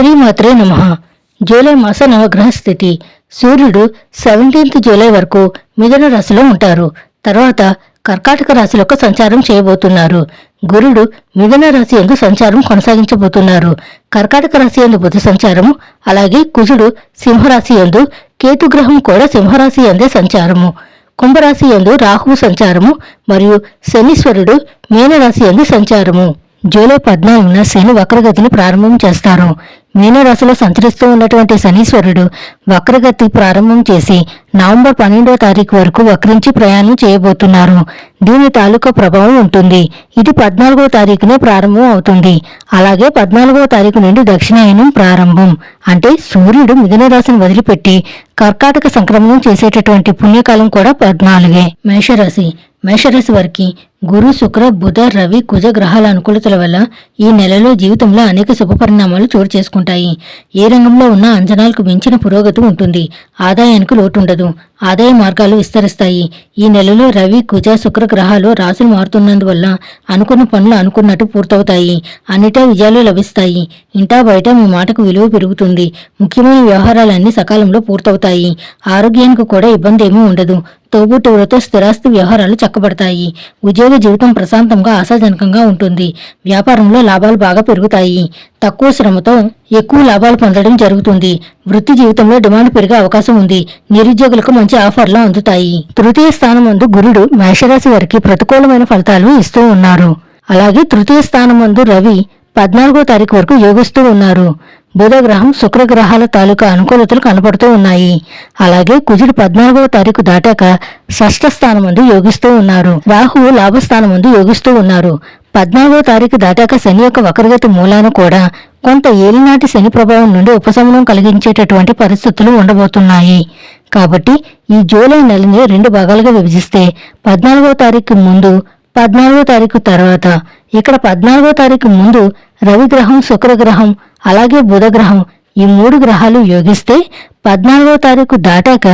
శ్రీమాత్రే నమ. జూలై మాస నవగ్రహ స్థితి సూర్యుడు సెవెంటీన్త్ జూలై వరకు మిథున రాశిలో ఉంటారు. తర్వాత కర్కాటక రాశిలోకి సంచారం చేయబోతున్నారు. గురుడు మిథున రాశి ఎందు సంచారం కొనసాగించబోతున్నారు. కర్కాటక రాశి ఎందు బుధ సంచారము అలాగే కుజుడు సింహరాశి ఎందు కేతుగ్రహం కూడా సింహరాశి ఎందే సంచారము. కుంభరాశి ఎందు రాహువు సంచారము మరియు శనీశ్వరుడు మీనరాశి ఎందు సంచారము. జూలై పద్నాలుగున శని వక్రగతిని ప్రారంభం చేస్తారు. మీనరాశిలో సంచరిస్తూ ఉన్నటువంటి శనీశ్వరుడు వక్రగతి ప్రారంభం చేసి నవంబర్ పన్నెండవ తారీఖు వరకు వక్రించి ప్రయాణం చేయబోతున్నారు. దీని తాలూకా ప్రభావం ఉంటుంది. ఇది పద్నాలుగో తారీఖునే ప్రారంభం అవుతుంది. అలాగే పద్నాలుగవ తారీఖు నుండి దక్షిణాయనం ప్రారంభం. అంటే సూర్యుడు మిథున రాశిని వదిలిపెట్టి కర్కాటక సంక్రమణం చేసేటటువంటి పుణ్యకాలం కూడా పద్నాలుగే. మేషరాశి మేషరాశి వారికి గురు శుక్ర బుధ రవి కుజ గ్రహాల అనుకూలతల వల్ల ఈ నెలలో జీవితంలో అనేక శుభ పరిణామాలు చోటు చేసుకుంటాయి. ఏ రంగంలో ఉన్న అంచనాలకు మించిన పురోగతి ఉంటుంది. ఆదాయానికి లోటు ఉండదు ఆదాయ మార్గాలు విస్తరిస్తాయి. ఈ నెలలో రవి కుజ శుక్ర గ్రహాలు రాసులు మారుతున్నందువల్ల అనుకున్న పనులు అనుకున్నట్టు పూర్తవుతాయి. అన్నిటా విజయాలు లభిస్తాయి. ఇంటా బయట మీ మాటకు విలువ పెరుగుతుంది. ముఖ్యమైన వ్యవహారాలన్నీ సకాలంలో పూర్తవుతాయి. ఆరోగ్యానికి కూడా ఇబ్బంది ఏమీ ఉండదు. తోబుట్టువులతో స్థిరాస్తి వ్యవహారాలు చక్కబడతాయి. ఉద్యోగ జీవితం ప్రశాంతంగా ఆశాజనకంగా ఉంటుంది. వ్యాపారంలో లాభాలు బాగా పెరుగుతాయి. తక్కువ శ్రమతో ఎక్కువ లాభాలు పొందడం జరుగుతుంది. వృత్తి జీవితంలో డిమాండ్ పెరిగే అవకాశం ఉంది. నిరుద్యోగులకు మంచి ఆఫర్లు అందుతాయి. తృతీయ స్థానం ముందు గురుడు మేషరాశి వారికి ప్రతికూలమైన ఫలితాలు ఇస్తూ ఉన్నారు. అలాగే తృతీయ స్థానం ముందు రవి పద్నాలుగో తారీఖు వరకు యోగిస్తూ ఉన్నారు. బుధగ్రహం శుక్రగ్రహాల తాలూకా అనుకూలతలు కనపడుతూ ఉన్నాయి. అలాగే కుజుడు పద్నాలుగవ తారీఖు దాటాక షష్ఠ స్థానం ముందు యోగిస్తూ ఉన్నారు. రాహువు లాభస్థానం ముందు యోగిస్తూ ఉన్నారు. పద్నాలుగవ తారీఖు దాటాక శని యొక్క వక్రగతి మూలాన కూడా కొంత ఏలినాటి శని ప్రభావం నుండి ఉపశమనం కలిగించేటటువంటి పరిస్థితులు ఉండబోతున్నాయి. కాబట్టి ఈ జూలై నెలని రెండు భాగాలుగా విభజిస్తే పద్నాలుగవ తారీఖు ముందు పద్నాలుగో తారీఖు తర్వాత ఇక్కడ పద్నాలుగో తారీఖు ముందు రవిగ్రహం శుక్రగ్రహం అలాగే బుధగ్రహం ఈ మూడు గ్రహాలు యోగిస్తే పద్నాలుగో తారీఖు దాటాక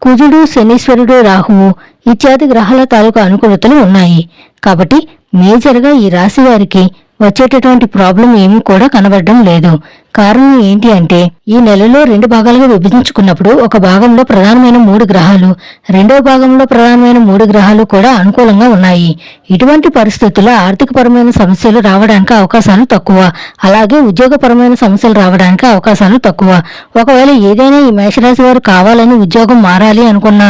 కుజుడు శనీశ్వరుడు రాహువు ఇత్యాది గ్రహాల తాలూకు అనుకూలతలు ఉన్నాయి. కాబట్టి మేజర్గా ఈ రాశి వారికి వచ్చేటటువంటి ప్రాబ్లం ఏమీ కూడా కనబడడం లేదు. కారణం ఏంటి అంటే ఈ నెలలో రెండు భాగాలుగా విభజించుకున్నప్పుడు ఒక భాగంలో ప్రధానమైన మూడు గ్రహాలు రెండవ భాగంలో ప్రధానమైన మూడు గ్రహాలు కూడా అనుకూలంగా ఉన్నాయి. ఇటువంటి పరిస్థితుల్లో ఆర్థికపరమైన సమస్యలు రావడానికి అవకాశాలు తక్కువ. అలాగే ఉద్యోగపరమైన సమస్యలు రావడానికి అవకాశాలు తక్కువ. ఒకవేళ ఏదైనా ఈ మేషరాశి వారు కావాలని ఉద్యోగం మారాలి అనుకున్న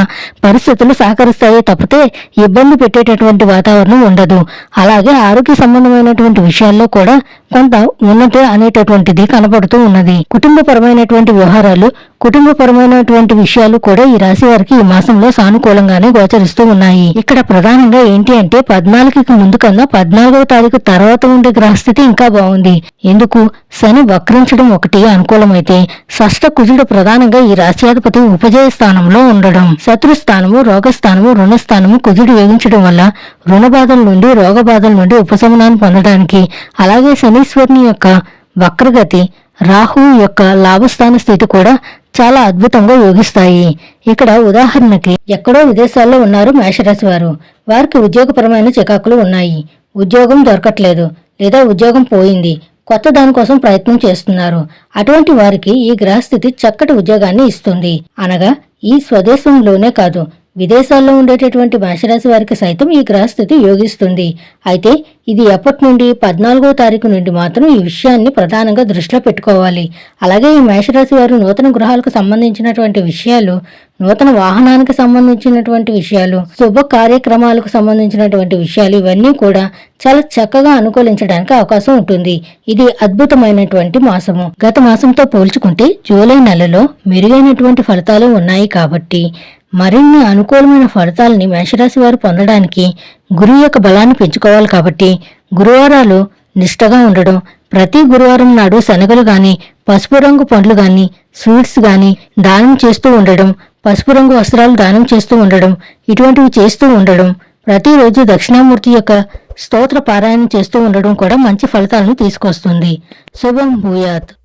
పరిస్థితులు సహకరిస్తాయి. తప్పితే ఇబ్బంది పెట్టేటటువంటి వాతావరణం ఉండదు. అలాగే ఆరోగ్య సంబంధమైనటువంటి విషయాల్లో కూడా కొంత ఉన్నతి అనేటటువంటిది కనబడుతూ ఉన్నది. కుటుంబపరమైనటువంటి వ్యవహారాలు కుటుంబపరమైనటువంటి విషయాలు కూడా ఈ రాశి వారికి ఈ మాసంలో సానుకూలంగానే గోచరిస్తూ ఉన్నాయి. ఇక్కడ ప్రధానంగా ఏంటి అంటే పద్నాలుగుకి ముందు కన్నా పద్నాలుగవ తారీఖు తర్వాత ఉండే గ్రహస్థితి ఇంకా బాగుంది. ఎందుకు? శని వక్రించడం ఒకటి అనుకూలమైతే షష్ట కుజుడు ప్రధానంగా ఈ రాశ్యాధిపతి ఉపజయ స్థానంలో ఉండడం. శత్రు స్థానము రోగస్థానము రుణస్థానము కుజుడు యోగించడం వల్ల రుణ బాధల నుండి రోగ బాధల నుండి ఉపశమనాన్ని పొందడానికి అలాగే శనీశ్వరుని యొక్క వక్రగతి రాహువు యొక్క లాభస్థాన స్థితి కూడా చాలా అద్భుతంగా యోగిస్తాయి. ఇక్కడ ఉదాహరణకి ఎక్కడో విదేశాల్లో ఉన్నారు మేషరాశి వారు. వారికి ఉద్యోగపరమైన చికాకులు ఉన్నాయి. ఉద్యోగం దొరకట్లేదు లేదా ఉద్యోగం పోయింది. కొత్త దానికోసం ప్రయత్నం చేస్తున్నారు. అటువంటి వారికి ఈ గ్రహస్థితి చక్కటి ఉద్యోగాన్ని ఇస్తుంది. అనగా ఈ స్వదేశంలోనే కాదు విదేశాల్లో ఉండేటటువంటి మేషరాశి వారికి సైతం ఈ గ్రహస్థితి యోగిస్తుంది. అయితే ఇది ఎప్పటి నుండి పద్నాలుగో తారీఖు నుండి మాత్రం ఈ విషయాన్ని ప్రధానంగా దృష్టిలో పెట్టుకోవాలి. అలాగే ఈ మేషరాశి వారు నూతన గృహాలకు సంబంధించినటువంటి విషయాలు నూతన వాహనానికి సంబంధించినటువంటి విషయాలు శుభ కార్యక్రమాలకు సంబంధించినటువంటి విషయాలు ఇవన్నీ కూడా చాలా చక్కగా అనుకూలించడానికి అవకాశం ఉంటుంది. ఇది అద్భుతమైనటువంటి మాసము. గత మాసంతో పోల్చుకుంటే జూలై నెలలో మెరుగైనటువంటి ఫలితాలు ఉన్నాయి కాబట్టి మరిన్ని అనుకూలమైన ఫలితాలని మేషరాశి వారు పొందడానికి గురువు యొక్క బలాన్ని పెంచుకోవాలి కాబట్టి గురువారాలు నిష్టగా ఉండడం ప్రతి గురువారం నాడు శనగలు గాని పసుపు రంగు పండ్లు గాని స్వీట్స్ గాని దానం చేస్తూ ఉండడం పసుపు రంగు వస్త్రాలు దానం చేస్తూ ఉండడం ఇటువంటివి చేస్తూ ఉండడం ప్రతిరోజు దక్షిణామూర్తి యొక్క స్తోత్ర పారాయణం చేస్తూ ఉండడం కూడా మంచి ఫలితాలను తీసుకొస్తుంది. శుభం భూయాత్.